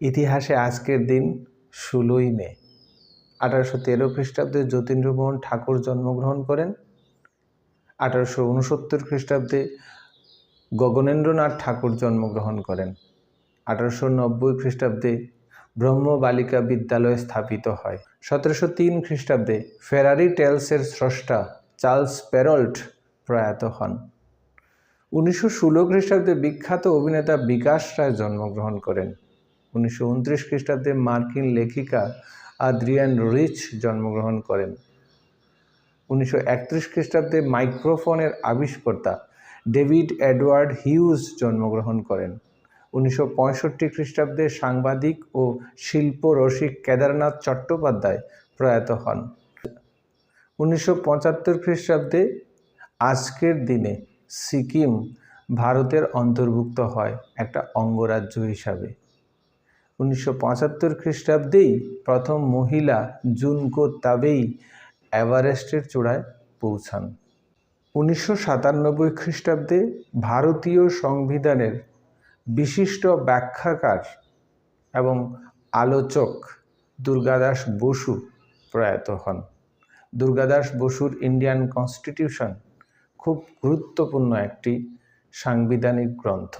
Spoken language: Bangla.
ইতিহাসে আজকের দিন ষোলোই মে, আঠারোশো তেরো খ্রিস্টাব্দে যতীন্দ্রমোহন ঠাকুর জন্মগ্রহণ করেন। আঠারোশো উনসত্তর খ্রিস্টাব্দে গগনেন্দ্রনাথ ঠাকুর জন্মগ্রহণ করেন। আঠারোশো নব্বই খ্রিস্টাব্দে ব্রহ্ম বালিকা বিদ্যালয় স্থাপিত হয়। সতেরোশো তিন খ্রিস্টাব্দে ফেরারি টেলসের স্রষ্টা চার্লস প্যারল্ট প্রয়াত হন। উনিশশো ষোলো খ্রিস্টাব্দে বিখ্যাত অভিনেতা বিকাশ রায় জন্মগ্রহণ করেন। উনিশশো উনত্রিশ খ্রিস্টাব্দে মার্কিন লেখিকা আদ্রিয়ান রিচ জন্মগ্রহণ করেন। উনিশশো একত্রিশ খ্রিস্টাব্দে মাইক্রোফোনের আবিষ্কর্তা ডেভিড এডওয়ার্ড হিউজ জন্মগ্রহণ করেন। উনিশশো পঁয়ষট্টি খ্রিস্টাব্দে সাংবাদিক ও শিল্প রসিক কেদারনাথ চট্টোপাধ্যায় প্রয়াত হন। উনিশশো পঁচাত্তর খ্রিস্টাব্দে আজকের দিনে সিকিম ভারতের অন্তর্ভুক্ত হয় একটা অঙ্গরাজ্য হিসাবে। উনিশশো পঁচাত্তর খ্রিস্টাব্দেই প্রথম মহিলা জুনকো তাবেই এভারেস্টের চূড়ায় পৌঁছান। উনিশশো সাতানব্বই খ্রিস্টাব্দে ভারতীয় সংবিধানের বিশিষ্ট ব্যাখ্যাকার এবং আলোচক দুর্গাদাস বসু প্রয়াত হন। দুর্গাদাস বসুর ইন্ডিয়ান কনস্টিটিউশন খুব গুরুত্বপূর্ণ একটি সাংবিধানিক গ্রন্থ।